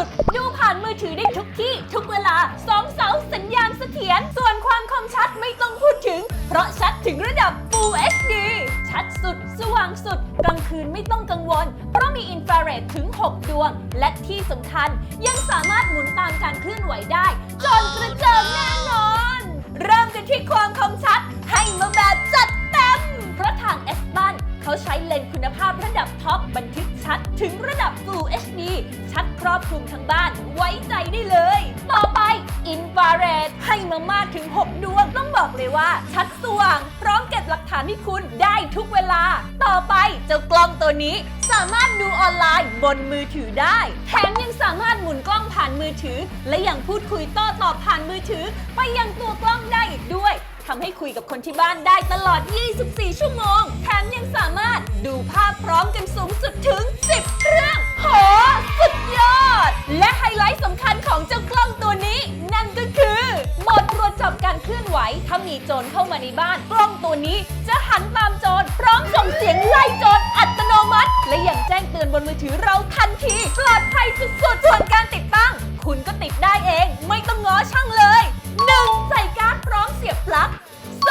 สุด ดูผ่านมือถือได้ทุกที่ ทุกเวลาสองเสาสัญญาณเสถียรส่วนความคมชัดไม่ต้องพูดถึง เพราะชัดถึงระดับ Full HD ชัดสุด สว่างสุด กลางคืนไม่ต้องกังวล เพราะมีอินฟราเรดถึง 6 ดวง และที่สำคัญยังสามารถหมุนตามการเคลื่อนไหวได้จนกระเจิงแน่นอน เริ่มกันที่ความคมชัด ให้มาแบบจัดเต็ม เพราะทาง S บันเขาใช้เลนส์คุณภาพระดับท็อปบันทึกชัดถึงระดับ Full HD ชัดครอบคลุมทั้งบ้านไว้ใจได้เลย ต่อไปอินฟราเรดให้มามากถึง 6 ดวง ต้องบอกเลยว่า ชัดสว่าง พร้อมเก็บหลักฐานให้คุณได้ทุกเวลา ต่อไปเจ้ากล้องตัวนี้สามารถดูออนไลน์บนมือถือได้ แถมยังสามารถหมุนกล้องผ่านมือถือ และยังพูดคุยโต้ตอบผ่านมือถือ ไปยังตัวกล้องได้อีกด้วยทำให้คุยกับคนที่บ้านได้ตลอด 24 ชั่วโมง แถมยังสามารถดูภาพพร้อมกันสูง มีโจรเข้ามาในบ้าน กล้องตัวนี้จะหันตามโจรพร้อมส่งเสียงไล่โจรอัตโนมัติ และยังแจ้งเตือนบนมือถือเราทันทีปลอดภัยสุดๆส่วนการติดตั้ง คุณก็ติดได้เอง ไม่ต้องง้อช่างเลย 1. ใส่การ์ดพร้อมเสียบปลั๊ก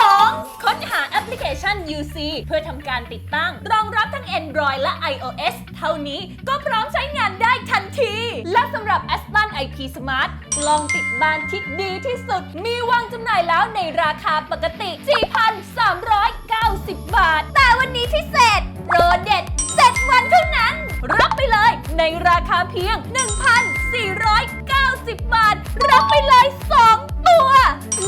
2. ค้นหาแอปพลิเคชัน UC เพื่อทำการติดตั้ง รองรับทั้ง Android และ iOS เท่านี้ก็พร้อมใช้งานได้ทันที IP Smart กล้องติดบ้านที่ดีที่สุด มีวางจำหน่ายแล้วในราคาปกติ 4,390 บาท แต่วันนี้พิเศษโปรเด็ด7วันเท่านั้น รับไปเลยในราคาเพียง 1,490 บาท รับไปเลย 2 ตัว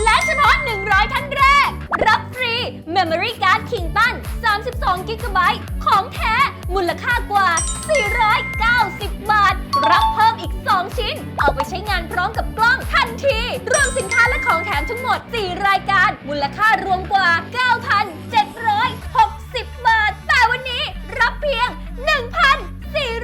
และเฉพาะ 100 ท่านแรก รับฟรี Memory Card Kington 32 g b ของแท้ มูลค่ากว่า 490 บาท รับ ชิ้น เอาไปใช้งานพร้อมกับกล้องทันที รวมสินค้าและของแถมทั้งหมด 4 รายการ มูลค่ารวมกว่า 9,760 บาท แต่วันนี้รับเพียง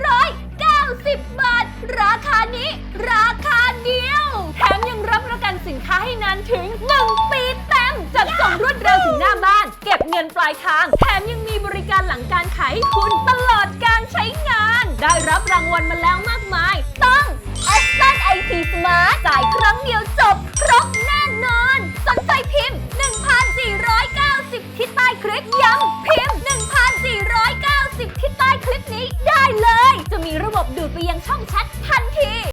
1,490 บาท ราคานี้ ราคาเดียว แถมยังรับประกันสินค้าให้นานถึง 1 ปีเต็มจัดส่งรวดเร็วถึงหน้าบ้าน เก็บเงินปลายทาง แถมยังมีบริการหลังการขายให้คุณตลอดการใช้งาน ได้รับรางวัลมาแล้วมากมาย นี้ได้เลย จะมีระบบดูดไปยังช่องแชททันที